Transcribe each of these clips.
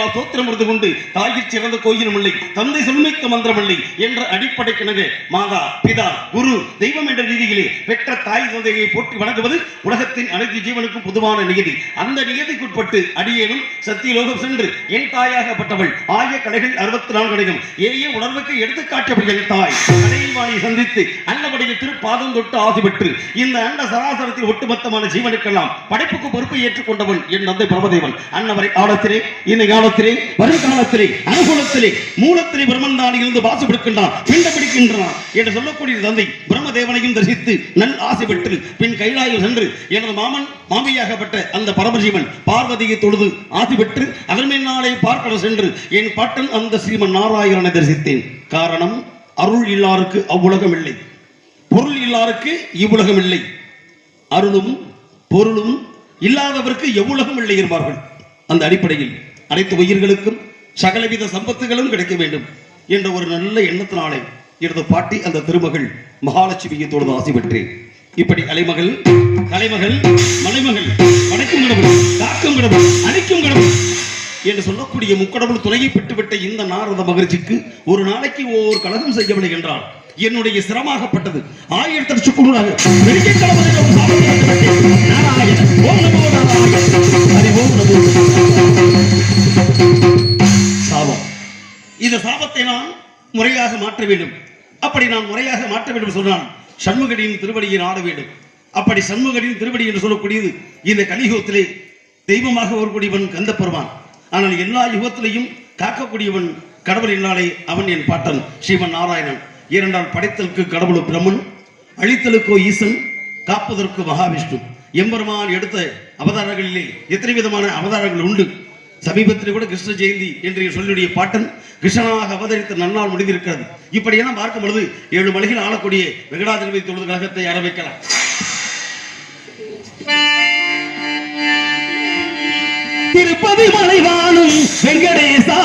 தேவர்களால் சூத்திரம் இருந்து கொண்டு தாயிற் சிறந்த கோயிலும் இல்லை தந்தை சொல்மிக்க மந்திரம் இல்லை என்ற அடிப்படை கிணங்க மாதா பிதா குரு தெய்வம் என்ற ரீதியிலே பெற்ற தாய் தந்தையை போற்றி வணங்குவது உலகத்தின் அனைத்து ஜீவனுக்கும் பொதுவான நியதி. அந்த நியதிக்குட்பட்டு அடியேனும் சத்தியலோகம் சென்று என் தாயாகப்பட்டவள். ஆய கலைகள் அறுபத்தி நான்கு கடைகள் ஏய உணர்வுக்கு எடுத்துக்காட்டவர்கள் தாய். கலையில் வாணி சந்தித்து அன்னபடியில் திருப்பாதம் தொட்டு ஆசி பெற்று இந்த அண்ட சராசரத்தில் ஒட்டுமொத்தமான ஜீவனுக்கெல்லாம் படைப்புக்கு பொறுப்பை ஏற்றுக்கொண்டவன் என் தந்தை பிரபதேவன். அன்னவரை காலத்திலே இந்த காலத்திலே வருங்காலத்திலே அனுகூலத்திலே மூலத்திலே பிரம்மன்தான் இருந்து வாசு பிடிக்கின்றான் பிண்ட பிடிக்கின்றான் என்று சொல்லக்கூடிய தந்தை பிரம்மதேவனையும் தரிசித்து நல் ஆசை பெற்று பின் கைலாயில் சென்று எனது மாமன் மாமியாகப்பட்ட அந்த பரமஜீவன் பார்வதியை தொழுது ஆசி பெற்று அதன் நாளை பார்க்கட சென்று என் பாட்டன் அந்த ஸ்ரீமன் நாராயணனை தரிசித்தேன். காரணம் அருள் இல்லாருக்கு அவ்வுலகம் இல்லை பொருள் இல்லாருக்கு இவ்வுலகம் இல்லை அருளும் பொருளும் இல்லாதவருக்கு எவ்வுலகம் இல்லை என்பார்கள். அந்த அடிப்படையில் அனைத்து உயிர்களுக்கும் சகலவித சம்பத்துகளும் கிடைக்க வேண்டும் என்ற ஒரு நல்ல எண்ணத்தினாலே எனது பாட்டி அந்த திருமகள் மகாலட்சுமியை ஆசை பெற்றேன். இப்படி அலைமகள் கலைமகள் மலைமகள் வணக்கும் கடவுள் காக்கும் கடவுள் அழிக்கும் கடவுள் என்று சொல்லக்கூடிய முக்கடவுள் துணையை பெற்றுவிட்ட இந்த நாரத மகிழ்ச்சிக்கு ஒரு நாளைக்கு ஒவ்வொரு கழகம் செய்யவில்லை என்றால் என்னுடைய சிரமாகப்பட்டது ஆயிரத்தி லட்சம் குழுவாக சாபத்தை சாபம். இந்த சாபத்தை நான் முறையாக மாற்ற வேண்டும். அப்படி நான் முறையாக மாற்ற வேண்டும் சொன்னால் சண்முகடியின் திருவடியை ஆட வேண்டும். அப்படி சண்முகடியின் திருவடி என்று சொல்லக்கூடியது இந்த கலியுகத்திலே தெய்வமாக வரக்கூடியவன் கந்த பெறுவான் ஆனால் எல்லா யுகத்திலையும் காக்கக்கூடியவன் கடவுள் என்னாலே அவன் என் பாட்டன் ஸ்ரீமன் நாராயணன். ஏனென்றால் படைத்தலுக்கு கடவுள் பிரம்மன் அழித்தலுக்கோ ஈசன் காப்பதற்கு மகாவிஷ்ணு. எம்பெருமான் எடுத்த அவதாரங்களிலே எத்தனை விதமான அவதாரங்கள் உண்டு? சமீபத்தில் கூட கிருஷ்ண ஜெயந்தி என்று சொல்லுடைய பாட்டன் கிருஷ்ணனாக அவதரித்த நன்னால் முடிந்திருக்கிறது. இப்படியெல்லாம் பார்க்கும் பொழுது ஏழு மலைகள் ஆளக்கூடிய வெங்கடாதிபதி தொழுது கழகத்தை ஆரம்பிக்கலாம். திருப்பதி மலைவானும் வெங்கடேசா.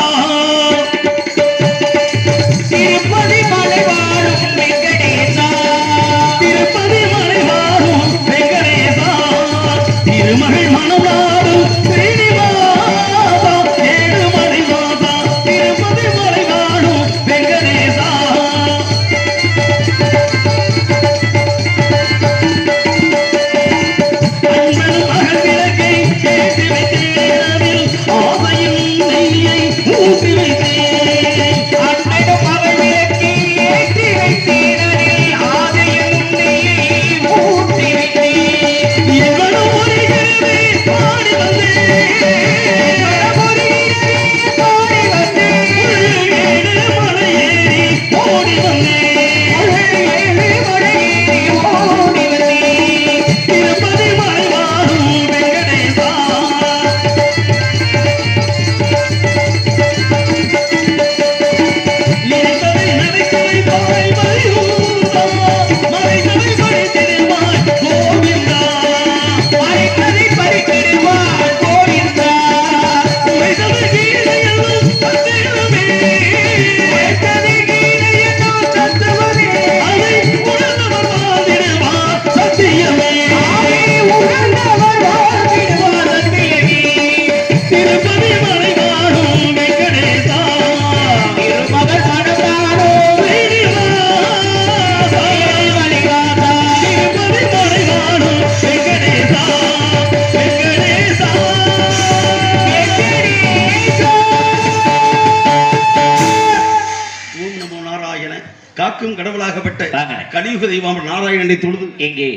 கலியுக தெய்வம் நாராயணனை தொழுது. இங்கே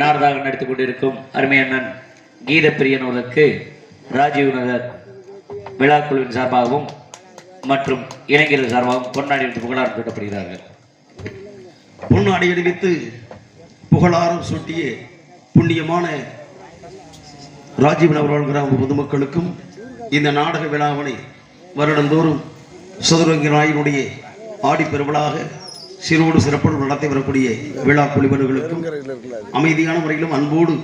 நாரதாக நடித்துக் கொண்டிருக்கும் அருமையண்ணன் கீத பிரியன் அவர்களுக்கு ராஜீவ் நகர் விழாக்குழுவின் சார்பாகவும் மற்றும் இளைஞர்கள் சார்பாகவும் பொன்னாடி எடுத்து புகழாரம் சூட்டப்படுகிறார்கள். பொன்னாடை அணிவித்து புகழாரம் சூட்டிய புண்ணியமான ராஜீவ் நகர் கிராம பொதுமக்களுக்கும் இந்த நாடக விழாவினை வருடந்தோறும் சதுரங்கி நாயினுடைய ஆடி சீரோடு சிறுவோடு சிறப்போடு நடத்தி வரக்கூடிய விழா குழுவினர்களுக்கும் அமைதியான முறையிலும் அன்போடு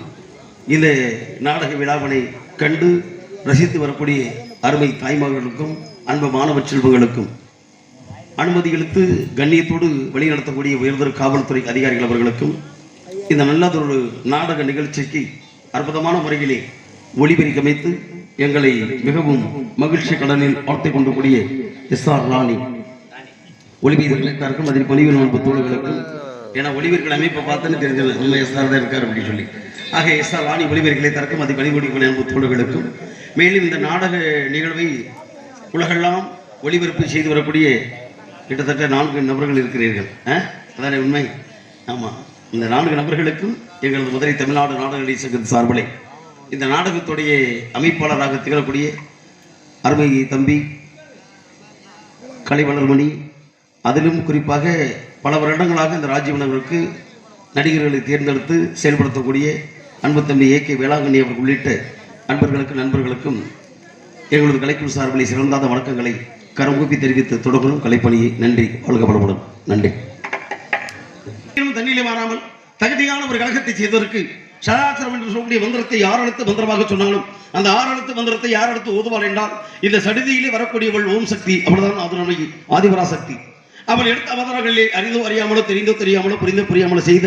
இந்த நாடக விழாவினை கண்டு ரசித்து வரக்கூடிய அருமை தாய்மார்களுக்கும் அன்பு மாணவ செல்வங்களுக்கும் அனுமதி இழுத்து கண்ணியத்தோடு வழிநடத்தக்கூடிய உயர்தர காவல்துறை அதிகாரிகள் அவர்களுக்கும் இந்த நல்லதொரு நாடக நிகழ்ச்சிக்கு அற்புதமான முறையிலே ஒளிபெருக்கி அமைத்து எங்களை மிகவும் மகிழ்ச்சி கடனில் ஆழ்த்தி கொண்டு கூடிய எஸ் ஆர் ராணி ஒளிவீரர்களுக்கும் அதில் பணிவில் அன்பு தோழர்களுக்கும் ஏன்னா ஒளிவீர்கள் இப்போ பார்த்துன்னு தெரிஞ்சது நம்ம எஸ்ஆர் தான் இருக்கார் அப்படின்னு சொல்லி. ஆக எஸ் ஆர் ராணி ஒளிவீர்களை தரக்கும் அதில் பணிபுரிக்கூடிய அன்பு தோழர்களுக்கும் மேலும் இந்த நாடக நிகழ்வை உலகெல்லாம் ஒளிபரப்பு செய்து வரக்கூடிய கிட்டத்தட்ட நான்கு நபர்கள் இருக்கிறீர்கள். அதான உண்மை? ஆமாம் இந்த நான்கு நபர்களுக்கும் எங்களது மதுரை தமிழ்நாடு நாடக நடிகர் சங்கத்தின் இந்த நாடகத்துடைய அமைப்பாளராக திகழக்கூடிய அருமை தம்பி கலைவளர்மணி அதிலும் குறிப்பாக பல வருடங்களாக இந்த ராஜீவ் நடிகர்களை தேர்ந்தெடுத்து செயல்படுத்தக்கூடிய அன்பு தம்பி ஏ கே வேளாங்கண்ணி அவர்கள் உள்ளிட்ட அன்பர்களுக்கும் நண்பர்களுக்கும் எங்களது கலைக்குழு சார்பில் சிறந்தாத வணக்கங்களை கரங்கூப்பி தெரிவித்து தொடங்கணும் கலைப்பணியை நன்றி வழங்கப்படப்படும் நன்றி. தண்ணியிலே மாறாமல் தகுதியான ஒரு கழகத்தை செய்ததற்கு சராசரம் என்று சொல்லக்கூடிய மந்திரத்தை யார் அடுத்து மந்திரமாக சொன்னாலும் அந்த ஆறு எழுத்து மந்திரத்தை யார் அடுத்து ஓதுவாள் என்றால் இந்த சடிதியிலே வரக்கூடியவள் ஓம் சக்தி அவ்வளவுதான் அதுரமை ஆதிபராசக்தி அவன் எடுத்த அவதாரங்களிலே அறிந்தோ அறியாமலோ தெரிந்தோ தெரியாமலோ புரிந்தோ புரியாமலோ செய்த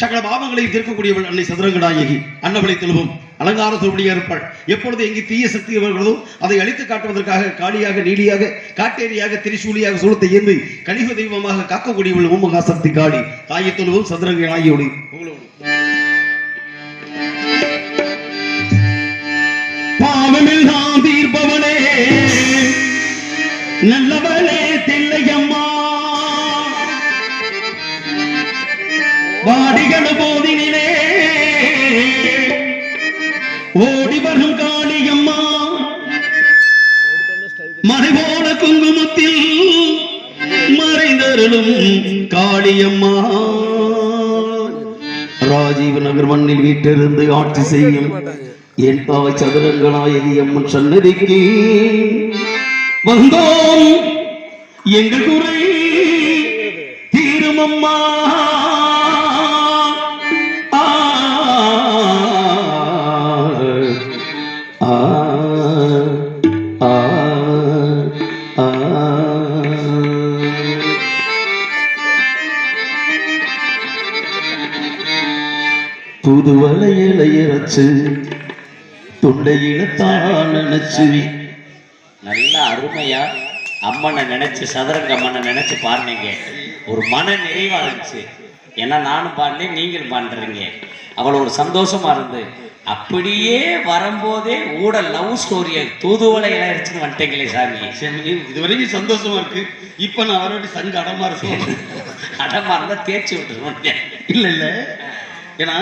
சகல பாவங்களை தீர்க்கக்கூடியவள் அன்னை சதுரங்கடாயகி அன்னவளை திரும்பும் அலங்கார சொல்படியாக இருப்பாள். எப்பொழுது எங்கு தீய சக்தி வருகிறதோ அதை அழித்து காட்டுவதற்காக காளியாக நீலியாக காட்டேரியாக திரிசூலியாக சூழத்தை ஏந்து கணிக தெய்வமாக காக்கக்கூடியவள் ஓமகா சக்தி காளி. தாயை தொழுவும் சதுரங்கடாயோடு நாயோடு பாவமெல்லாம் தீர்ப்பவனே. நல்லவளே. வாடிகள் போதினிலே. ஓடி வரும் காளியம்மா. மறைபோல குங்குமத்தில் மறைந்தருளும் காளியம்மா. ராஜீவ் நகர் மண்ணில் வீட்டிலிருந்து ஆட்சி செய்யும் என் பாவ சதுரங்களாயதி அம்மன் சன்னதிக்கு வந்தோம். எங்கள் குறை தீருமம்மா வளையல இறச்சு தொண்டையில தான் நினைச்சு. நல்ல அருமையா அம்மனை நினைச்சு சதுரங்க அம்மனை நினைச்சு பாடுனீங்க ஒரு மன நிறைவா இருந்துச்சு. ஏன்னா நானும் பாடினேன் நீங்களும் பாடுறீங்க அவ்வளோ ஒரு சந்தோஷமா இருந்து அப்படியே வரும்போதே ஊட லவ் ஸ்டோரியை தூதுவளை இளையரிச்சுன்னு வந்துட்டீங்களே சாமி. சரி, இதுவரைக்கும் சந்தோஷமா இருக்கு. இப்ப நான் வரவேண்டிய சங்க அடமா இருக்கும் அடமா இருந்தா தேய்ச்சி விட்டுருவோம். இல்ல இல்ல. ஏன்னா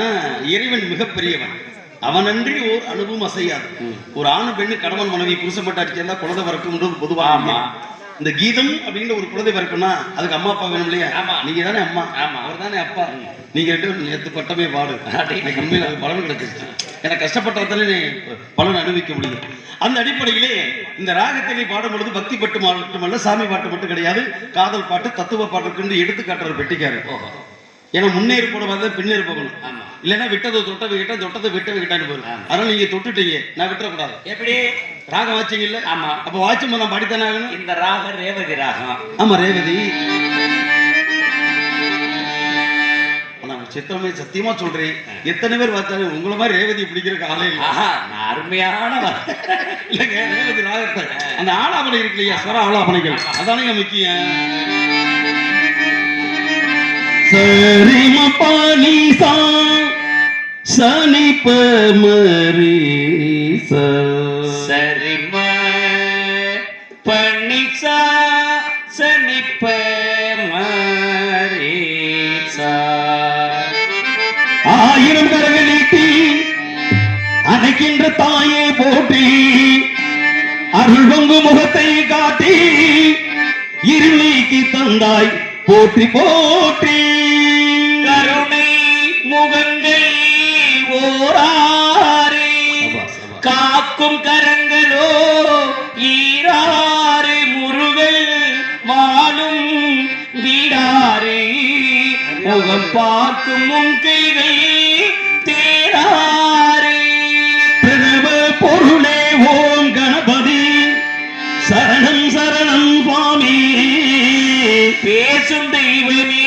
இறைவன் மிகப்பெரியவன். அவனன்றி ஓர் அணுவும் அசையாது. ஒரு ஆணு பெண்ணு கணவன் மனைவி புருஷப்பட்டு அடிச்சிருந்தா குழந்தை பிறக்கும்ன்றது பொதுவா. ஆமா. இந்த கீதம் அப்படின்ற ஒரு குழந்தை பிறக்கும்னா அதுக்கு அம்மா அப்பா வேணும் இல்லையா? ஆமா. நீங்க தானே அம்மா. ஆமா. அவர் தானே அப்பா. நீங்க ரெண்டு நேத்து பட்டமே பாடு. எனக்கு உண்மையில அது பலன் கிடைச்சிருச்சு. எனக்கு கஷ்டப்பட்டதாலே நீ பலன் அனுபவிக்க முடியும். அந்த அடிப்படையிலே இந்த ராகத்திலே பாடும் பொழுது பக்தி பாட்டு மட்டுமல்ல சாமி பாட்டு மட்டும் கிடையாது. காதல் பாட்டு தத்துவ பாட்டுக்கு எடுத்து காட்டுற பெட்டிக்காரு ஏன்னா முன்னேறி போன மாதிரி பின்னேறி போகணும் ஆமா. இல்லைன்னா விட்டதை தொட்டதை விட்ட தொட்டதை விட்ட விட்டான்னு போயிடும். அதனால நீங்க தொட்டுட்டீங்க. நான் விட்டுறக்கூடாது. எப்படி? ராகம் வாச்சிங்க இல்ல? ஆமா. அப்ப வாட்சும் நான் படித்தானே ஆகணும்? இந்த ராகம் ரேவதி ராகம். ஆமா ரேவதி. நான் சித்தமே சத்தியமா சொல்றேன். எத்தனை பேர் பார்த்தாலும் உங்களை மாதிரி ரேவதி பிடிக்கிற நான் அருமையான இல்லைங்க ரேவதி ராகத்தை. அந்த ஆலாபனை இருக்கு இல்லையா? ஸ்வர ஆலாபனைகள் அதானே முக்கியம். சரிம பாணி சா சனி பமரி சா சரிம பணிசா சனிப்ப மரீசா ஆயிரம் கரங்கள் நீட்டி அணைக்கின்ற தாயே போற்றி அருள் பொங்கு முகத்தை காட்டி இருள் நீக்கி தந்தாய் போற்றி போற்றி. ஓராறு காக்கும் கரங்களோ ஈராறு. முருகல் வாழும் வீடாறு. முகம் பார்க்கும் உன் கைகள் தேராறு பிரணவ பொருளே ஓம் கணபதி. சரணம் சரணம் சுவாமி. பேசும் தெய்வமே.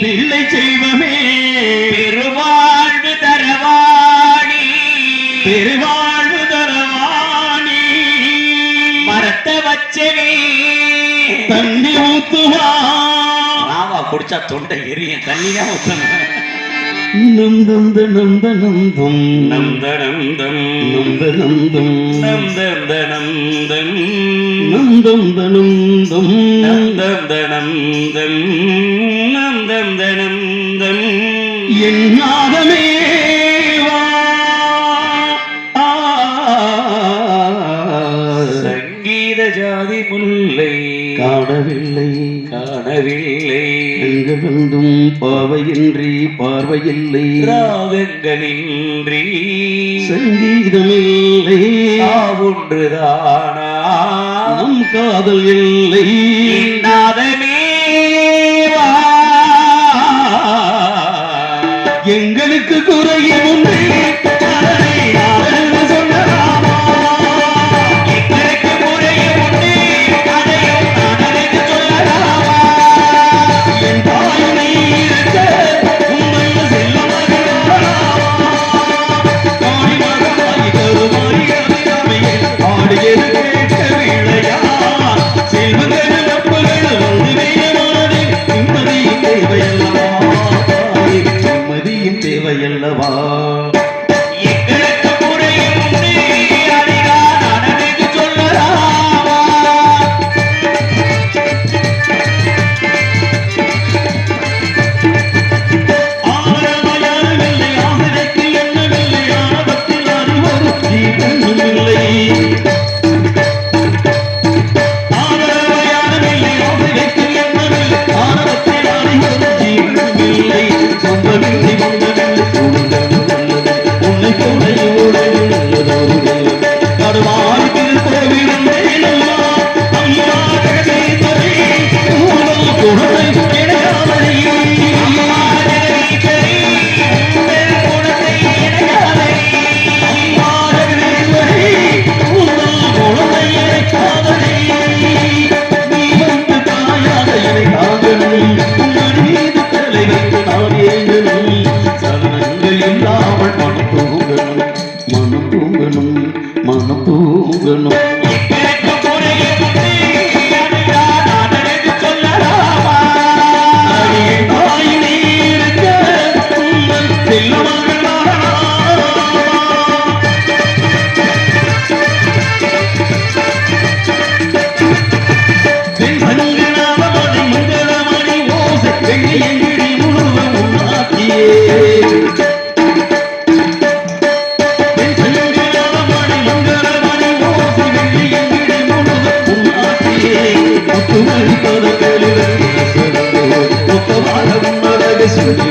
பிள்ளை செய்வமே ஊத்துவா ஆமா குடிச்சா தொண்டை எரியும் தண்ணியா ஊத்தணும். என் நாதமே ஜாதி முல்லை. காணவில்லை. காணவில்லை. எங்கெழுந்தும் பாவையின்றி பார்வையில்லை. ராகங்களின்றி சங்கீதமில்லை. ஒன்றுதானா நம் காதல் இல்லை. எங்களுக்கு வாழ்வா துணி பதக்கலில் ஒப்பவாதம் மரக சொல்லி